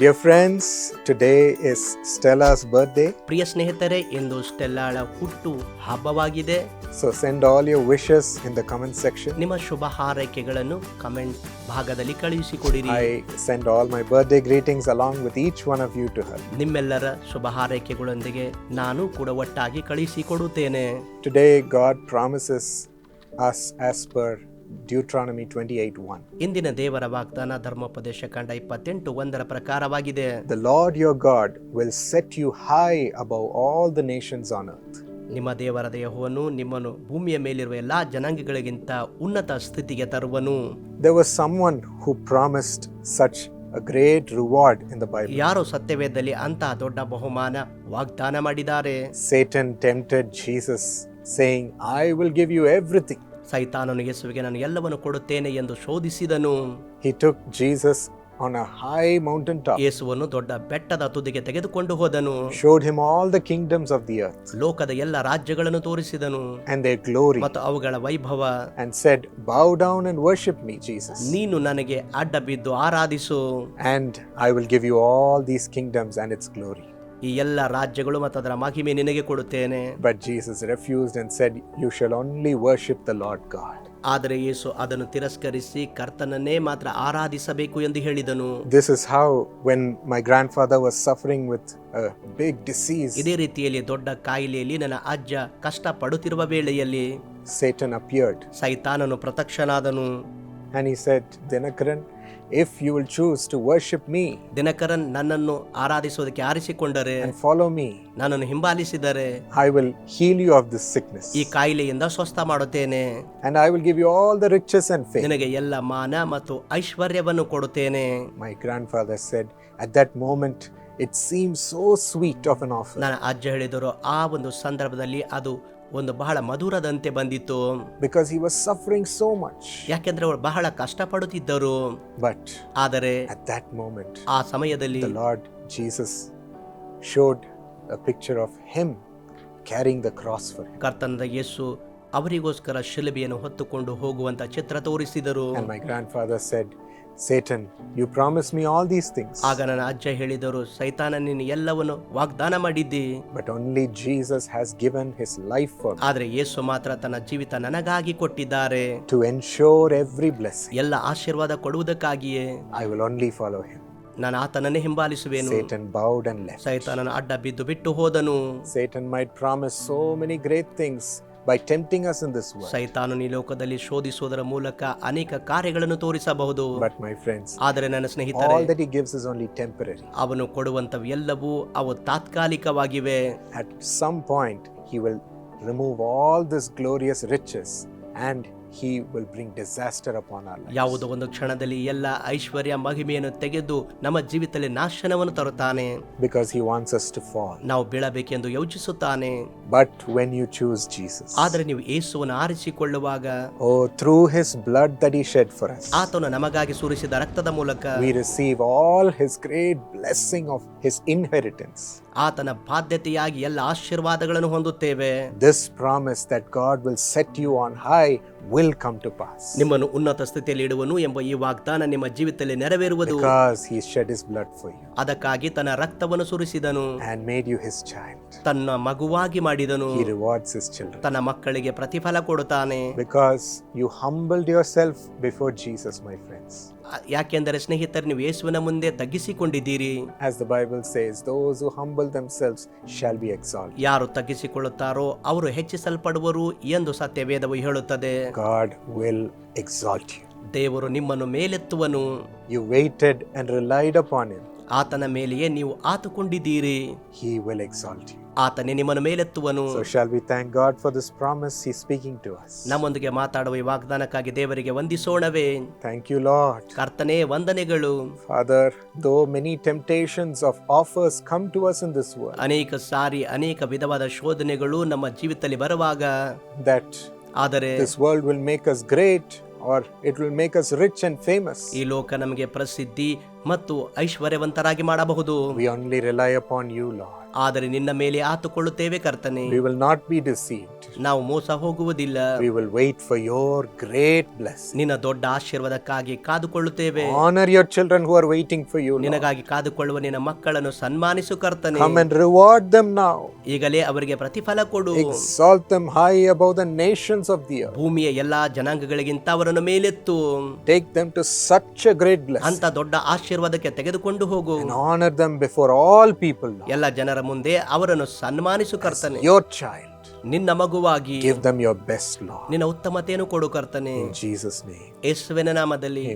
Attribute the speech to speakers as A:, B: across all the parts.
A: Dear friends today is Stella's birthday
B: ಪ್ರಿಯ ಸ್ನೇಹಿತರೆ ಇಂದು ಸ್ಟೆಲ್ಲಾಳ ಹುಟ್ಟು ಹಬ್ಬವಾಗಿದೆ.
A: So send all your wishes in the comment section
B: ನಿಮ್ಮ ಶುಭ ಹಾರೈಕೆಗಳನ್ನು ಕಮೆಂಟ್ ಭಾಗದಲ್ಲಿ ಕಳುಹಿಸಿಕೊಡಿರಿ.
A: I send all my birthday greetings along with each one of you to her
B: ನಿಮ್ಮೆಲ್ಲರ ಶುಭ ಹಾರೈಕೆಗಳೊಂದಿಗೆ ನಾನು ಕೂಡ ಒಟ್ಟಾಗಿ ಕಳುಹಿಸಿಕೊಡುತ್ತೇನೆ.
A: Today God promises us as per per Deuteronomy 28 1.
B: ಇಂದಿನ ದೇವರ ವಾಗ್ದಾನ ಧರ್ಮೋಪದೇಶ ಕಂಡ ಇಪ್ಪತ್ತೆಂಟು ಒಂದರ ಪ್ರಕಾರವಾಗಿದೆ
A: The Lord your God will set you high above all the nations on earth.
B: ನಿಮ್ಮ ದೇವರ ದೇಹವನ್ನು ನಿಮ್ಮನ್ನು ಭೂಮಿಯ ಮೇಲಿರುವ ಎಲ್ಲಾ ಜನಾಂಗಗಳಿಗಿಂತ ಉನ್ನತ ಸ್ಥಿತಿಗೆ ತರುವನು
A: There was someone who promised such a great reward in the Bible.
B: ಯಾರು ಸತ್ಯವೇದದಲ್ಲಿ ಅಂತಹ ದೊಡ್ಡ ಬಹುಮಾನ ವಾಗ್ದಾನ ಮಾಡಿದ್ದಾರೆ
A: Satan tempted Jesus, saying, I will give you everything.
B: ಸೈತಾನನು ಯೇಸುವಿಗೆ ನಾನು ಎಲ್ಲವನ್ನು ಕೊಡುತ್ತೇನೆ ಎಂದು ಶೋಧಿಸಿದನು
A: He took Jesus on a high mountaintop,
B: ಯೇಸುವನ್ನು ದೊಡ್ಡ ಬೆಟ್ಟದ ತುದಿಗೆ ತೆಗೆದುಕೊಂಡು ಹೋದನು
A: showed him all the kingdoms of the earth
B: ಲೋಕದ ಎಲ್ಲ ರಾಜ್ಯಗಳನ್ನು ತೋರಿಸಿದನು
A: and their glory,
B: ಮತ್ತು ಅವುಗಳ ವೈಭವ
A: and said, Bow down and worship me, Jesus,
B: ನೀನು ನನಗೆ ಅಡ್ಡ ಬಿದ್ದು ಆರಾಧಿಸು
A: and I will give you all these kingdoms and its glory.
B: ಈ ಎಲ್ಲ ರಾಜ್ಯಗಳು ಮತ್ತು ಅದರ ಮಹಿಮೆ ನಿನಗೆ ಕೊಡುತ್ತೇನೆ
A: But Jesus refused and said, You shall only worship the Lord God.
B: ಆದರೆ ಯೇಸು ಅದನ್ನು ತಿರಸ್ಕರಿಸಿ ಕರ್ತನನ್ನೇ ಮಾತ್ರ ಆರಾಧಿಸಬೇಕು ಎಂದು ಹೇಳಿದನು
A: This is how, when my grandfather was suffering with a big disease,
B: ಇದೇ ರೀತಿಯಲ್ಲಿ ದೊಡ್ಡ ಕಾಯಿಲೆಯಲ್ಲಿ ನನ್ನ ಅಜ್ಜ ಕಷ್ಟ ಪಡುತ್ತಿರುವ ವೇಳೆಯಲ್ಲಿ
A: Satan appeared
B: ಸೈತಾನನು ಪ್ರತ್ಯಕ್ಷನಾದನು
A: and he said, Dinakaran, if you will choose to worship me
B: Dinakaran ನನ್ನನ್ನು ಆರಾಧಿಸೋದಕ್ಕೆ ಆರಿಸಿಕೊಂಡರೆ
A: and follow me,
B: ನನ್ನನ್ನು ಹಿಂಬಾಲಿಸಿದರೆ
A: I will heal you of this sickness
B: ಈ ಕಾಯಿಲೆಯಿಂದ ಸ್ವಸ್ಥ ಮಾಡುತ್ತೇನೆ
A: and I will give you all the riches and fame.
B: ನಿನಗೆ ಎಲ್ಲ ಮಾನ ಮತ್ತು ಐಶ್ವರ್ಯವನ್ನು ಕೊಡುತ್ತೇನೆ
A: My grandfather said, At that moment, it seems so sweet of an offer
B: ನನ್ನ ಅಜ್ಜ ಹೇಳಿದರು ಆ ಒಂದು ಸಂದರ್ಭದಲ್ಲಿ ಅದು ಒಂದು ಬಹಳ ಮಧುರದಂತೆ ಬಂದಿತ್ತು.
A: Because he was suffering so much
B: ಯಾಕೆಂದ್ರೆ ಅವರು ಬಹಳ ಕಷ್ಟಪಡುತ್ತಿದ್ದರು.
A: ಬಟ್
B: ಆದರೆ
A: ಅಟ್ ದಟ್ ಮೂಮೆಂಟ್
B: ಆ ಸಮಯದಲ್ಲಿ
A: the Lord Jesus showed a picture of him carrying the cross for
B: ಕರ್ತನದ ಯೇಸು ಅವರಿಗೋಸ್ಕರ ಶಿಲುಬೆಯನ್ನು ಹೊತ್ತುಕೊಂಡು ಹೋಗುವಂತ ಚಿತ್ರ ತೋರಿಸಿದರು.
A: My grandfather said Satan, you promised me all these things,
B: ಆಗ ನನ್ನ ಅಜ್ಜ ಹೇಳಿದರು ಸೈತಾನ ನೀನು ಎಲ್ಲವನ್ನು ವಾಗ್ದಾನ ಮಾಡಿದ್ದಿ
A: but only Jesus has given his life for me
B: ಆದ್ರೆ ಯೇಸು ಮಾತ್ರ ತನ್ನ ಜೀವಿತ ನನಗಾಗಿ ಕೊಟ್ಟಿದ್ದಾರೆ
A: to ensure every blessing.
B: ಎಲ್ಲ ಆಶೀರ್ವಾದ ಕೊಡುವುದಕ್ಕಾಗಿಯೇ
A: I will only follow him.
B: ನಾನು ಆತನನ್ನೇ ಹಿಂಬಾಲಿಸುವೆನು
A: Satan bowed and left.
B: ಸೈತಾನನ ಅಡ್ಡ ಬಿದ್ದು ಬಿಟ್ಟು ಹೋದನು
A: Satan might promise so many great things by tempting us in this world
B: ಸೈತಾನನು ಈ ಲೋಕದಲ್ಲಿ ಶೋಧಿಸುವುದರ ಮೂಲಕ ಅನೇಕ ಕಾರ್ಯಗಳನ್ನು ತೋರಿಸಬಹುದು.
A: ಬಟ್ ಮೈ ಫ್ರೆಂಡ್ಸ್
B: ಆದರೆ ನನ್ನ ಸ್ನೇಹಿತರೆ
A: all that he gives is only temporary
B: ಅವನು ಕೊಡುವಂತವು ಎಲ್ಲವೂ ಅವು ತಾತ್ಕಾಲಿಕವಾಗಿವೆ.
A: At some point he will remove all this glorious riches and he will bring disaster upon ಅಲ್ಲ
B: ಯಾವುದೋ ಒಂದು ಕ್ಷಣದಲ್ಲಿ ಎಲ್ಲ ಐಶ್ವರ್ಯ ಮಹಿಮೆಯನ್ನು ತೆಗೆದು ನಮ್ಮ ಜೀವಿತದಲ್ಲಿ ನಾಶನವನ್ನು ತರುತ್ತಾನೆ.
A: Because he wants us to fall
B: ನಾವು ಬೀಳಬೇಕೆಂದು ಯೋಚಿಸುತ್ತಾನೆ.
A: But when you choose Jesus
B: ಆದರೆ ನೀವು ಯೇಸುವನ್ನು ಆರಿಸಿಕೊಳ್ಳುವಾಗ
A: ಓ through his blood that he shed for us
B: ಆತನು ನಮಗಾಗಿ ಸುರಿಸಿದ ರಕ್ತದ ಮೂಲಕ
A: we receive all his great blessing of his inheritance
B: ಆತನ ಬಾಧ್ಯತೆಯಾಗಿ ಎಲ್ಲ ಆಶೀರ್ವಾದಗಳನ್ನು ಹೊಂದುತ್ತೇವೆ.
A: This promise that God will set you on high will come to pass.
B: ನಿಮ್ಮನ್ನು ಉನ್ನತ ಸ್ಥಿತಿಯಲ್ಲಿ ಇಡುವನು ಎಂಬ ಈ ವಾಗ್ದಾನ ನಿಮ್ಮ ಜೀವಿತದಲ್ಲಿ ನೆರವೇರುವುದು
A: Because he shed his blood for you
B: ಅದಕ್ಕಾಗಿ ತನ್ನ ರಕ್ತವನ್ನು ಸುರಿಸಿದನು
A: and made you his child.
B: ತನ್ನ ಮಗುವಾಗಿ ಮಾಡಿದನು
A: He rewards his children.
B: ತನ್ನ ಮಕ್ಕಳಿಗೆ ಪ್ರತಿಫಲ ಕೊಡುತ್ತಾನೆ
A: Because you humbled yourself before Jesus, my friends.
B: ಯಾಕೆಂದರೆ ಸ್ನೇಹಿತರು ನೀವು ಯೇಸುವಿನ ಮುಂದೆ ತಗ್ಗಿಸಿಕೊಂಡಿದ್ದೀರಿ
A: As the Bible says, those who humble themselves shall be exalted.
B: ಯಾರು ತಗ್ಗಿಸಿಕೊಳ್ಳುತ್ತಾರೋ ಅವರು ಹೆಚ್ಚಿಸಲ್ಪಡುವರು ಎಂದು ಸತ್ಯವೇದವು ಹೇಳುತ್ತದೆ
A: God will exalt you.
B: ದೇವರು ನಿಮ್ಮನ್ನು ಮೇಲೆತ್ತುವನು
A: You waited and relied upon him.
B: ಆತನ ಮೇಲೆಯೇ ನೀವು ಆತುಕೊಂಡಿದ್ದೀರಿ
A: He will exalt you.
B: ಆತನೇ ನಿಮ್ಮನ್ನು ಮೇಲೆತ್ತುವನು
A: So, shall we thank God for this promise He's speaking to us?
B: ನಮ್ಮೊಂದಿಗೆ ಮಾತಾಡುವ ಈ ವಾಗ್ದಾನಕ್ಕಾಗಿ ದೇವರಿಗೆ ವಂದಿಸೋಣವೇ
A: Thank you, Lord.
B: ಕರ್ತನೇ ವಂದನೆಗಳು
A: Father, though many temptations of offers come to us in this world,
B: ಅನೇಕ ಸಾರಿ ಅನೇಕ ವಿಧವಾದ ಶೋಧನೆಗಳು ನಮ್ಮ ಜೀವಿತದಲ್ಲಿ ಬರುವಾಗ
A: that
B: ಆದರೆ
A: this world will make us great or it will make us rich and famous.
B: ಈ ಲೋಕ ನಮಗೆ ಪ್ರಸಿದ್ಧಿ ಮತ್ತು ಐಶ್ವರ್ಯವಂತರಾಗಿ ಮಾಡಬಹುದು
A: We only rely upon you, Lord.
B: ಆದರೆ ನಿನ್ನ ಮೇಲೆ ಆತುಕೊಳ್ಳುತ್ತೇವೆ ಕರ್ತನೆ
A: We will not be deceived.
B: ನಾವು ಮೋಸ ಹೋಗುವುದಿಲ್ಲ
A: We will wait for your great blessing.
B: ನಿನ್ನ ದೊಡ್ಡ ಆಶೀರ್ವಾದಕ್ಕಾಗಿ ಕಾದುಕೊಳ್ಳುತ್ತೇವೆ
A: Honor your children who are waiting for you. Lord.
B: ನಿನಗಾಗಿ ಕಾದುಕೊಳ್ಳುವ ನಿನ್ನ ಮಕ್ಕಳನ್ನು ಸನ್ಮಾನಿಸು ಕರ್ತನೆ
A: Come and reward them now.
B: ಈಗಲೇ ಅವರಿಗೆ ಪ್ರತಿಫಲ ಕೊಡು
A: Exalt them high above the nations of the earth.
B: ಭೂಮಿಯ ಎಲ್ಲಾ ಜನಾಂಗಗಳಿಗಿಂತ ಅವರನ್ನು ಮೇಲೆತ್ತು
A: Take them to such a great blessing
B: ಅಂತ ದೊಡ್ಡ ಆಶೀರ್ವಾದಕ್ಕೆ ತೆಗೆದುಕೊಂಡು ಹೋಗು.
A: Honour them before all people
B: ಎಲ್ಲ ಜನರ ಮುಂದೆ ಅವರನ್ನು ಸನ್ಮಾನಿಸು ಕರ್ತನೆ.
A: ಯೋರ್ ಚೈಲ್ಡ್
B: ನಿನ್ನ ಮಗುವಾಗಿ.
A: ಗಿವ್ ದಮ್ ಯೋರ್ ಬೆಸ್ಟ್ ಲಾ
B: ನಿನ್ನ ಉತ್ತಮತೆಯನ್ನು ಕೊಡು ಕರ್ತನೆ.
A: ಜೀಸಸ್ ನೇಮ್
B: ಯೇಸುವಿನ ನಾಮದಲ್ಲಿ.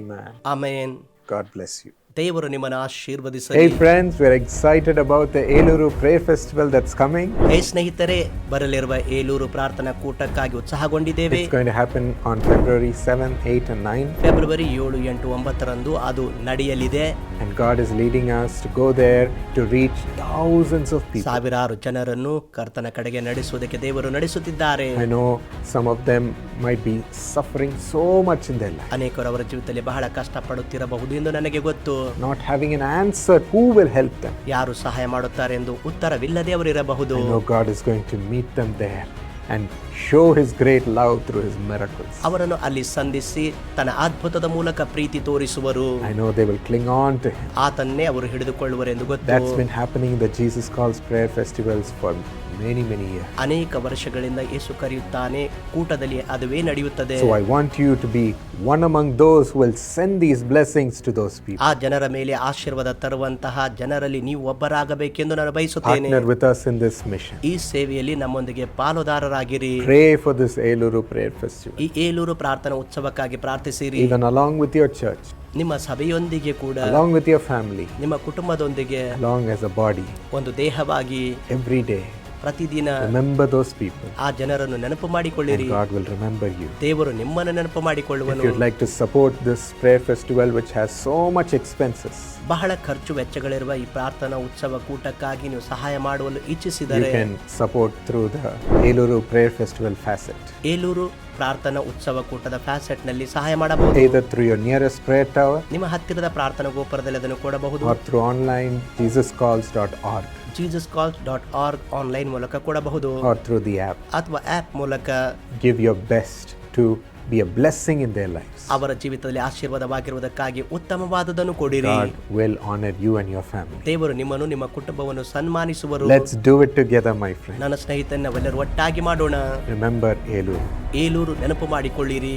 B: ಆಮೆನ್.
A: ಗಾಡ್ ಬ್ಲೆಸ್ ಯು
B: ದೇವರು ನಿಮ್ಮನ್ನು ಆಶೀರ್ವದಿಸಲಿ
A: Hey friends, we're excited about the Eluru Prayer Festival that's coming.
B: Hey ಸ್ನೇಹಿತರೆ ಬರಲಿರುವ ಏಲೂರು ಪ್ರಾರ್ಥನಾ ಕೂಟಕ್ಕಾಗಿ ಉತ್ಸಾಹಗೊಂಡಿದ್ದೇವೆ
A: It's going to happen on February 7, 8, and 9.
B: February ಏಳು ಎಂಟು ಒಂಬತ್ತರಂದು ಅದು ನಡೆಯಲಿದೆ
A: And God is leading us to go there to reach thousands of people.
B: ಸಾವಿರಾರು ಜನರನ್ನು ಕರ್ತನ ಕಡೆಗೆ ನಡೆಸುವುದಕ್ಕೆ ದೇವರು ನಡೆಸುತ್ತಿದ್ದಾರೆ
A: I know some of them might be suffering so much in their life,
B: ಅನೇಕರು ಅವರ ಜೀವಿತದಲ್ಲಿ ಬಹಳ ಕಷ್ಟಪಡುತ್ತಿರಬಹುದು ಎಂದು ನನಗೆ ಗೊತ್ತು
A: not having an answer. Who will help them?
B: ಯಾರು ಸಹಾಯ ಮಾಡುತ್ತಾರೆ ಎಂದು ಉತ್ತರವಿಲ್ಲದೆ ಅವರಿರಬಹುದು
A: I know God is going to meet them there and show His great love through His miracles.
B: ಅವರನ್ನು ಅಲ್ಲಿ ಸಂಧಿಸಿ ತನ್ನ ಅದ್ಭುತದ ಮೂಲಕ ಪ್ರೀತಿ ತೋರಿಸುವರು
A: I know they will cling on to Him.
B: ಆತನ್ನೇ ಅವರು ಹಿಡಿದುಕೊಳ್ಳುವರೆಂದು ಗೊತ್ತು
A: That's been happening in the Jesus Calls prayer festivals for many, many years.
B: ಅನೇಕ ವರ್ಷಗಳಿಂದ ಯೇಸು ಕರೆಯುತ್ತಾನೆ ಕೂಟದಲ್ಲಿ ಅದುವೇ ನಡೆಯುತ್ತದೆ
A: So I want you to be one among those who will send these blessings to those people.
B: ಆ ಜನರ ಮೇಲೆ ಆಶೀರ್ವಾದ ತರುವಂತಹ ಜನರಲ್ಲಿ ನೀವು ಒಬ್ಬರಾಗಬೇಕೆಂದು ನಾನು ಬಯಸುತ್ತೇನೆ
A: Partner with us in this mission.
B: ಈ ಸೇವೆಯಲ್ಲಿ ನಮ್ಮೊಂದಿಗೆ ಆಗಿರಿ
A: pray for this Eluru prayer festival
B: ಈ ಏಲೂರು ಪ್ರಾರ್ಥನಾ ಉತ್ಸವಕ್ಕಾಗಿ ಪ್ರಾರ್ಥಿಸಿರಿ.
A: Even along with your church
B: ನಿಮ್ಮ ಸಭೆಯೊಂದಿಗೆ ಕೂಡ
A: ಅಲಾಂಗ್ ವಿತ್ ಯುವರ್ ಫ್ಯಾಮಿಲಿ
B: ನಿಮ್ಮ ಕುಟುಂಬದೊಂದಿಗೆ
A: ಅಲಾಂಗ್ ಆಸ್ ಅ ಬಾಡಿ
B: ಒಂದು ದೇಹವಾಗಿ
A: ಎವ್ರಿ ಡೇ
B: ಪ್ರತಿದಿನ
A: ಮೆಂಬರ್ ದೋಸ್
B: ಆ ಜನರನ್ನು ನೆನಪು ಮಾಡಿಕೊಳ್ಳಿರಿ. ದೇವರು ನಿಮ್ಮನ್ನು ನೆನಪು ಮಾಡಿಕೊಳ್ಳುವಂತ
A: you'd like to support this pray festival which has so much expenses
B: ಬಹಳ ಖರ್ಚು ವೆಚ್ಚಗಳಿರುವ ಈ ಪ್ರಾರ್ಥನಾ ಉತ್ಸವ ಕೂಟಕ್ಕಾಗಿ ನೀವು ಸಹಾಯ
A: ಮಾಡುವಲು
B: ಇಚ್ಛಿಸಿದರೆ
A: support through the Eluru prayer festival facet
B: Eluru ಪ್ರಾರ್ಥನಾ ಉತ್ಸವ ಕೂಟದ ಫ್ಯಾಸೆಟ್ನಲ್ಲಿ ಸಹಾಯ ಮಾಡಬಹುದು.
A: ಇದೇ through you nearest S tower
B: ನಿಮ್ಮ ಹತ್ತಿರದ ಪ್ರಾರ್ಥನಾ ಗೋಪುರದಲ್ಲಿ ಅದನ್ನು ಕೊಡಬಹುದು.
A: Through online is
B: Jesus call dot org online ಮೂಲಕ ಕೊಡಬಹುದು
A: or through the app.
B: ಅಥವಾ ಆಪ್ ಮೂಲಕ
A: give your best to be a blessing in their lives.
B: ಅವರ ಜೀವಿತದಲ್ಲಿ ಆಶೀರ್ವಾದವಾಗಿರುವುದಕ್ಕಾಗಿ ಉತ್ತಮವಾದದನ್ನು ಕೊಡಿರಿ
A: God will honor you and your family.
B: ದೇವರು ನಿಮ್ಮನ್ನು ನಿಮ್ಮ ಕುಟುಂಬವನ್ನು ಸನ್ಮಾನಿಸುವರು
A: Let's do it together, my friend.
B: ನನ್ನ ಸ್ನೇಹಿತನ ನಾವೆಲ್ಲರೂ ಒಟ್ಟಾಗಿ ಮಾಡೋಣ
A: Remember Eluru.
B: ಏಲೂರು ನೆನಪು ಮಾಡಿಕೊಳ್ಳಿರಿ